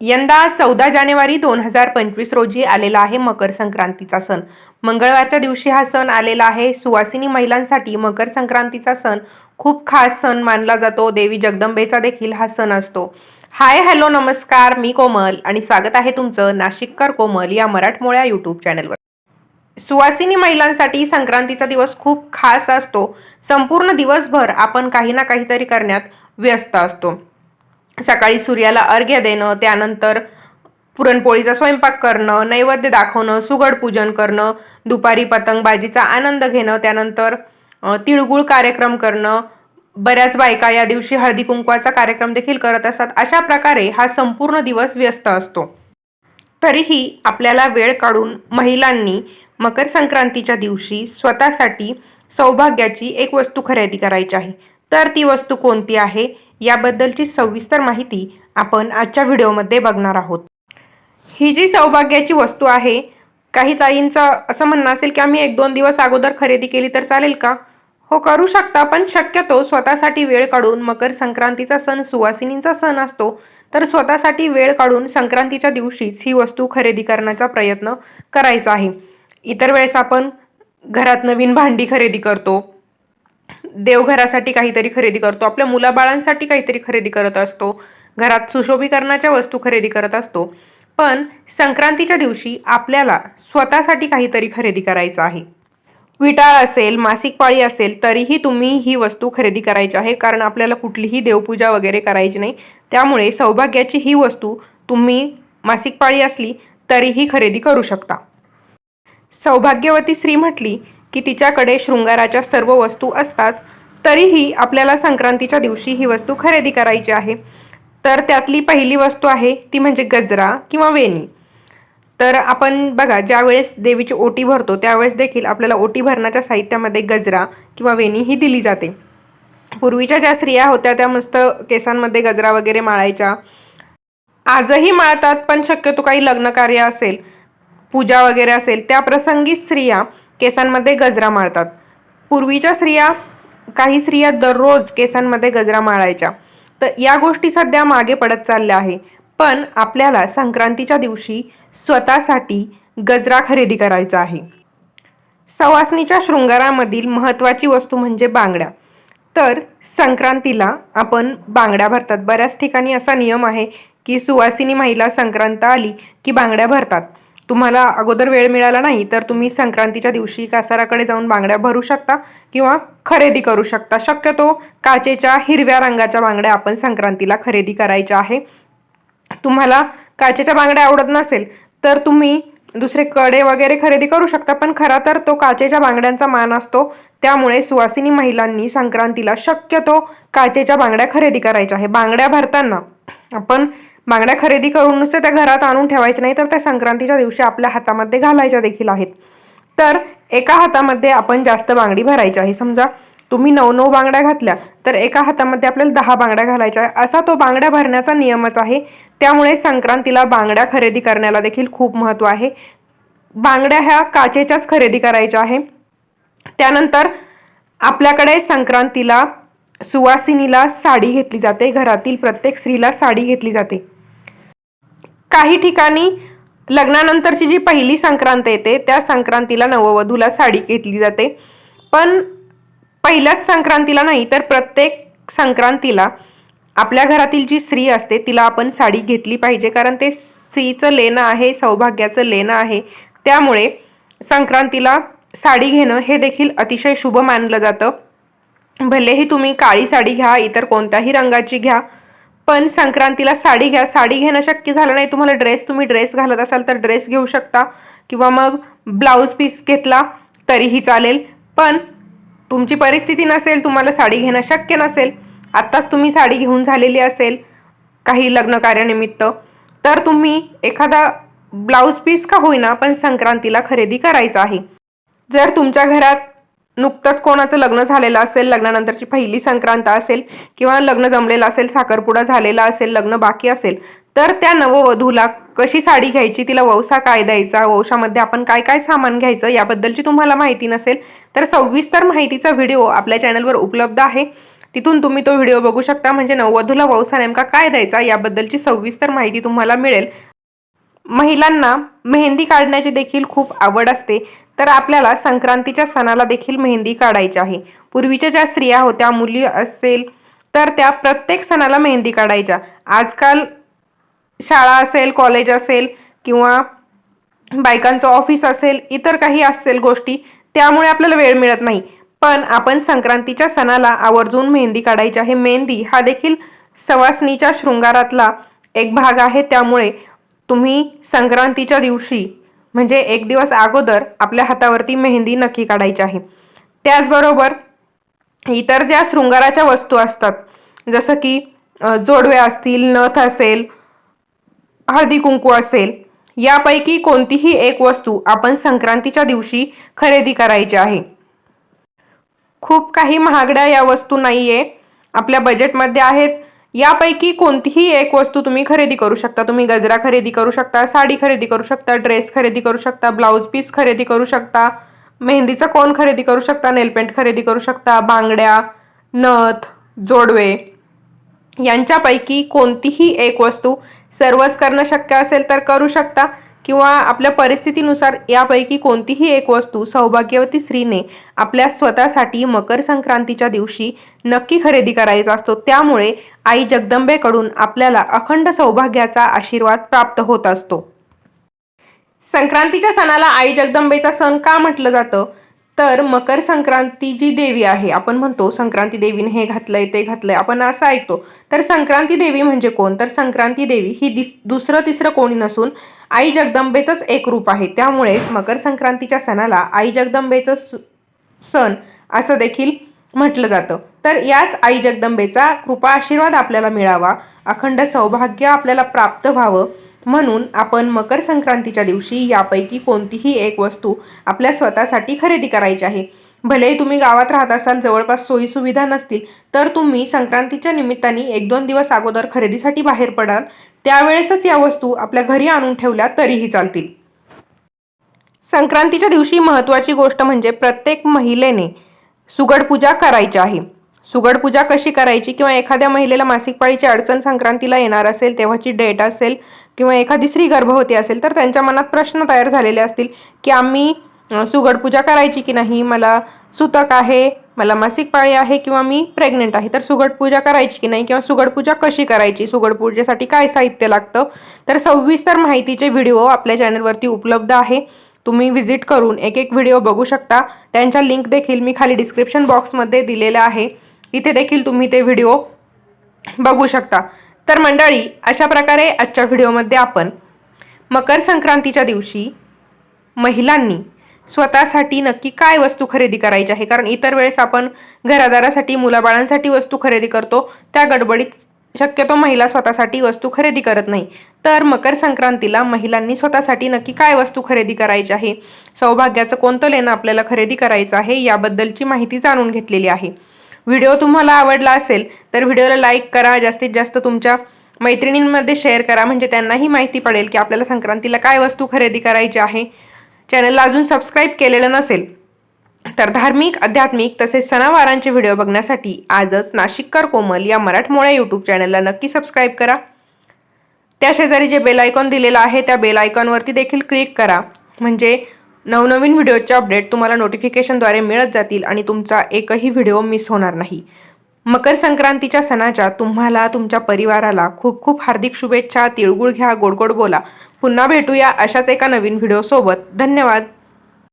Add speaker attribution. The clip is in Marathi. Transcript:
Speaker 1: यंदा चौदा जानेवारी दोन हजार पंचवीस रोजी आलेला आहे मकर संक्रांतीचा सण. मंगळवारच्या दिवशी हा सण आलेला आहे. सुवासिनी महिलांसाठी मकर संक्रांतीचा सण खूप खास सण मानला जातो. देवी जगदंबेचा देखील हा सण असतो. हाय हॅलो नमस्कार मी कोमल आणि स्वागत आहे तुमचं नाशिककर कोमल या मराठमोळ्या यूट्यूब चॅनलवर सुवासिनी महिलांसाठी संक्रांतीचा दिवस खूप खास असतो. संपूर्ण दिवसभर आपण काही ना काहीतरी करण्यात व्यस्त असतो. सकाळी सूर्याला अर्घ्य देणं त्यानंतर पुरणपोळीचा स्वयंपाक करणं नैवेद्य दाखवणं सुगड पूजन करणं दुपारी पतंगबाजीचा आनंद घेणं त्यानंतर तिळगुळ कार्यक्रम करणं बऱ्याच बायका या दिवशी हळदी कुंकवाचा कार्यक्रम देखील करत असतात. अशा प्रकारे हा संपूर्ण दिवस व्यस्त असतो. तरीही आपल्याला वेळ काढून महिलांनी मकर संक्रांतीच्या दिवशी स्वतःसाठी सौभाग्याची एक वस्तू खरेदी करायची आहे. तर ती वस्तू कोणती आहे? याबद्दलची सविस्तर माहिती आपण आजच्या व्हिडिओमध्ये बघणार आहोत. ही जी सौभाग्याची वस्तू आहे काही ताईंचं असं म्हणणं असेल की आम्ही एक दोन दिवस अगोदर खरेदी केली तर चालेल का? हो करू शकता पण शक्यतो स्वतःसाठी वेळ काढून मकर संक्रांतीचा सण सुवासिनींचा सण असतो तर स्वतःसाठी वेळ काढून संक्रांतीच्या दिवशीच ही वस्तू खरेदी करण्याचा प्रयत्न करायचा आहे. इतर वेळेस आपण घरात नवीन भांडी खरेदी करतो. देवघरासाठी काहीतरी खरेदी करतो. आपल्या मुलाबाळांसाठी काहीतरी खरेदी करत असतो. घरात सुशोभीकरणाच्या वस्तू खरेदी करत असतो. पण संक्रांतीच्या दिवशी आपल्याला स्वतःसाठी काहीतरी खरेदी करायचं आहे. विटाळ असेल मासिक पाळी असेल तरीही तुम्ही ही वस्तू खरेदी करायची आहे. कारण आपल्याला कुठलीही देवपूजा वगैरे करायची नाही. त्यामुळे सौभाग्याची ही वस्तू तुम्ही मासिक पाळी असली तरीही खरेदी करू शकता. सौभाग्यवती स्त्री म्हटली की तिच्याकडे शृंगाराच्या सर्व वस्तू असतात तरीही आपल्याला संक्रांतीच्या दिवशी ही वस्तू खरेदी करायची आहे. तर त्यातली पहिली वस्तू आहे ती म्हणजे गजरा किंवा वेणी. तर आपण बघा ज्यावेळेस देवीची ओटी भरतो त्यावेळेस देखील आपल्याला ओटी भरण्याच्या साहित्यामध्ये गजरा किंवा वेणी ही दिली जाते. पूर्वीच्या ज्या स्त्रिया होत्या त्या मस्त केसांमध्ये गजरा वगैरे माळायच्या. आजही माळतात पण शक्यतो काही लग्न कार्य असेल पूजा वगैरे असेल त्या प्रसंगी स्त्रिया केसांमध्ये गजरा माळतात पूर्वीच्या स्त्रिया काही स्त्रिया दररोज केसांमध्ये गजरा माळायच्या तर या गोष्टी सध्या मागे पडत चालल्या आहे. पण आपल्याला संक्रांतीच्या दिवशी स्वतःसाठी गजरा खरेदी करायचा आहे. सवासनीच्या शृंगारामधील महत्त्वाची वस्तू म्हणजे बांगड्या. तर संक्रांतीला आपण बांगड्या भरतात. बऱ्याच ठिकाणी असा नियम आहे की सुवासिनी महिला संक्रांत आली की बांगड्या भरतात. तुम्हाला अगोदर वेळ मिळाला नाही तर तुम्ही संक्रांतीच्या दिवशी कासाराकडे जाऊन बांगड्या भरू शकता किंवा खरेदी करू शकता. शक्यतो काचेच्या हिरव्या रंगाच्या बांगड्या आपण संक्रांतीला खरेदी करायच्या आहे. तुम्हाला काचेच्या बांगड्या आवडत नसेल तर तुम्ही दुसरे कडे वगैरे खरेदी करू शकता पण खरा तर तो काचेच्या बांगड्यांचा मान असतो. त्यामुळे सुवासिनी महिलांनी संक्रांतीला शक्यतो काचेच्या बांगड्या खरेदी करायच्या आहे. बांगड्या भरताना आपण बांगड्या खरेदी करून नुसतं त्या घरात आणून ठेवायच्या नाही तर त्या संक्रांतीच्या दिवशी आपल्या हातामध्ये घालायच्या देखील आहेत. तर एका हातामध्ये आपण जास्त बांगडी भरायची आहे. समजा तुम्ही नऊ नऊ बांगड्या घातल्या तर एका हातामध्ये आपल्याला दहा बांगड्या घालायच्या आहे असा तो बांगड्या भरण्याचा नियमच आहे. त्यामुळे संक्रांतीला बांगड्या खरेदी करण्याला देखील खूप महत्त्व आहे. बांगड्या ह्या काचेच्याच खरेदी करायच्या आहे. त्यानंतर आपल्याकडे संक्रांतीला सुवासिनीला साडी घेतली जाते. घरातील प्रत्येक स्त्रीला साडी घेतली जाते. काही ठिकाणी लग्नानंतरची जी पहिली संक्रांत येते त्या संक्रांतीला नववधूला साडी घेतली जाते. पण पहिल्याच संक्रांतीला नाही तर प्रत्येक संक्रांतीला आपल्या घरातील जी स्त्री असते तिला आपण साडी घेतली पाहिजे. कारण ते स्त्रीचं लेणं आहे सौभाग्याचं लेणं आहे. त्यामुळे संक्रांतीला साडी घेणं हे देखील अतिशय शुभ मानलं जातं. भलेही तुम्ही काळी साडी घ्या इतर कोणत्याही रंगाची घ्या पण संक्रांतीला साडी घ्या साडी घेणं शक्य झालं नाही. तुम्हाला ड्रेस तुम्ही ड्रेस घालत असाल तर ड्रेस घेऊ शकता. किंवा मग ब्लाऊज पीस घेतला तरीही चालेल. पण तुमची परिस्थिती नसेल तुम्हाला साडी घेणं शक्य नसेल. आत्ताच तुम्ही साडी घेऊन झालेली असेल काही लग्न कार्यानिमित्त. तर तुम्ही एखादा ब्लाऊज पीस का होईना पण संक्रांतीला खरेदी करायचा आहे. जर तुमच्या घरात नुकतंच कोणाचं लग्न झालेलं असेल लग्नानंतरची पहिली संक्रांत असेल किंवा लग्न जमलेलं असेल साखरपुडा झालेला असेल लग्न बाकी असेल तर त्या नववधूला कशी साडी घ्यायची तिला वौसा काय द्यायचा वौशामध्ये आपण काय काय सामान घ्यायचं याबद्दलची तुम्हाला माहिती नसेल तर सविस्तर माहितीचा व्हिडिओ आपल्या चॅनलवर उपलब्ध आहे. तिथून तुम्ही तो व्हिडिओ बघू शकता म्हणजे नववधूला वौसा नेमका काय द्यायचा याबद्दलची सविस्तर माहिती तुम्हाला मिळेल. महिलांना मेहंदी काढण्याची देखील खूप आवड असते. तर आपल्याला संक्रांतीच्या सणाला देखील मेहंदी काढायची आहे. पूर्वीच्या ज्या स्त्रिया होत्या मुली असेल तर त्या प्रत्येक सणाला मेहंदी काढायच्या. आजकाल शाळा असेल कॉलेज असेल किंवा बायकांचं ऑफिस असेल इतर काही असेल गोष्टी त्यामुळे आपल्याला वेळ मिळत नाही. पण आपण संक्रांतीच्या सणाला आवर्जून मेहंदी काढायची आहे. मेहंदी हा देखील सवासनीच्या शृंगारातला एक भाग आहे. त्यामुळे तुम्ही संक्रांतीच्या दिवशी म्हणजे एक दिवस अगोदर आपल्या हातावरती मेहंदी नक्की काढायची आहे. त्याचबरोबर इतर ज्या शृंगाराच्या वस्तू असतात जसं की जोडवे असतील नथ असेल हळदी कुंकू असेल यापैकी कोणतीही एक वस्तू आपण संक्रांतीच्या दिवशी खरेदी करायची आहे. खूप काही महागड्या या वस्तू नाहीये. आपल्या बजेटमध्ये आहेत. यापैकी कोणतीही एक वस्तू तुम्ही खरेदी करू शकता. तुम्ही गजरा खरेदी करू शकता साडी खरेदी करू शकता ड्रेस खरेदी करू शकता ब्लाऊज पीस खरेदी करू शकता मेहंदीचा कोण खरेदी करू शकता नेलपेंट खरेदी करू शकता बांगड्या नथ जोडवे यांच्यापैकी कोणतीही एक वस्तू सर्वच करणं शक्य असेल तर करू शकता. किंवा आपल्या परिस्थितीनुसार यापैकी कोणतीही एक वस्तू सौभाग्यवती स्त्रीने आपल्या स्वतःसाठी मकर संक्रांतीच्या दिवशी नक्की खरेदी करायचा असतो. त्यामुळे आई जगदंबेकडून आपल्याला अखंड सौभाग्याचा आशीर्वाद प्राप्त होत असतो. संक्रांतीच्या सणाला आई जगदंबेचा सण का म्हटलं जातं? तर मकर संक्रांती जी देवी आहे आपण म्हणतो संक्रांती देवीने हे घातलंय ते घातलंय आपण असं ऐकतो. तर संक्रांती देवी म्हणजे कोण? तर संक्रांती देवी ही दिस दुसरं तिसरं कोणी नसून आई जगदंबेचंच एक रूप आहे. त्यामुळेच मकर संक्रांतीच्या सणाला आई जगदंबेचं सु- सण असं देखील म्हटलं जातं. तर याच आई जगदंबेचा कृपा आशीर्वाद आपल्याला मिळावा. अखंड सौभाग्य आपल्याला प्राप्त व्हावं. म्हणून आपण मकर संक्रांतीच्या दिवशी यापैकी कोणतीही एक वस्तू आपल्या स्वतःसाठी खरेदी करायची आहे. भलेही तुम्ही गावात राहत असाल जवळपास सोयीसुविधा नसतील तर तुम्ही संक्रांतीच्या निमित्ताने एक दोन दिवस अगोदर खरेदीसाठी बाहेर पडाल. त्यावेळेसच या वस्तू आपल्या घरी आणून ठेवल्या तरीही चालतील. संक्रांतीच्या दिवशी महत्त्वाची गोष्ट म्हणजे प्रत्येक महिलेने सुगड पूजा करायची आहे. सुगड पूजा कशी करायची किंवा एखाद्या महिलेला मासिक पाळीची अडचण संक्रांतीला येणार असेल तेव्हाची डेट असेल किंवा एखादी स्त्री गर्भवती असेल तर त्यांच्या मनात प्रश्न तयार झालेले असतील की आम्ही सुगड पूजा करायची की नाही? मला सुतक आहे मला मासिक पाळी आहे किंवा मी प्रेग्नेंट आहे तर सुगड पूजा करायची की नाही किंवा सुगड पूजा कशी करायची? सुगड पूजेसाठी काय साहित्य लागतं? तर सविस्तर माहितीचे व्हिडिओ आपल्या चॅनलवरती उपलब्ध आहे. तुम्ही व्हिजिट करून एक एक व्हिडिओ बघू शकता. त्यांच्या लिंक देखील मी खाली डिस्क्रिप्शन बॉक्समध्ये दिलेला आहे. इथे देखील तुम्ही ते व्हिडिओ बघू शकता. तर मंडळी अशा प्रकारे आजच्या व्हिडिओमध्ये आपण मकर संक्रांतीच्या दिवशी महिलांनी स्वतःसाठी नक्की काय वस्तू खरेदी करायची आहे? कारण इतर वेळेस आपण घरादारासाठी मुलाबाळांसाठी वस्तू खरेदी करतो. त्या गडबडीत शक्यतो महिला स्वतःसाठी वस्तू खरेदी करत नाही. तर मकर संक्रांतीला महिलांनी स्वतःसाठी नक्की काय वस्तू खरेदी करायची आहे? सौभाग्याचं कोणतं लेणं आपल्याला खरेदी करायचं आहे? याबद्दलची माहिती जाणून घेतलेली आहे. व्हिडिओ तुम्हाला आवडला असेल तर व्हिडिओला लाईक करा जास्तीत जास्त तुमच्या मैत्रिणींमध्ये शेअर करा. म्हणजे त्यांनाही माहिती पडेल की आपल्याला संक्रांतीला काय वस्तू खरेदी करायची आहे. चॅनलला अजून सबस्क्राईब केलेलं नसेल तर धार्मिक आध्यात्मिक तसेच सणावारांचे व्हिडिओ बघण्यासाठी आजच नाशिककर कोमल या मराठमोळ्या यूट्यूब चॅनलला नक्की सबस्क्राईब करा. त्या शेजारी जे बेल आयकॉन दिलेलं आहे त्या बेल आयकॉनवरती देखील क्लिक करा. म्हणजे नवनवीन व्हिडिओचे अपडेट तुम्हाला नोटिफिकेशनद्वारे मिळत जातील आणि तुमचा एकही व्हिडिओ मिस होणार नाही. मकर संक्रांतीच्या सणाच्या तुम्हाला तुमच्या परिवाराला खूप खूप हार्दिक शुभेच्छा तिळगुळ घ्या गोड गोड बोला. पुन्हा भेटूया अशाच एका नवीन व्हिडिओसोबत. धन्यवाद.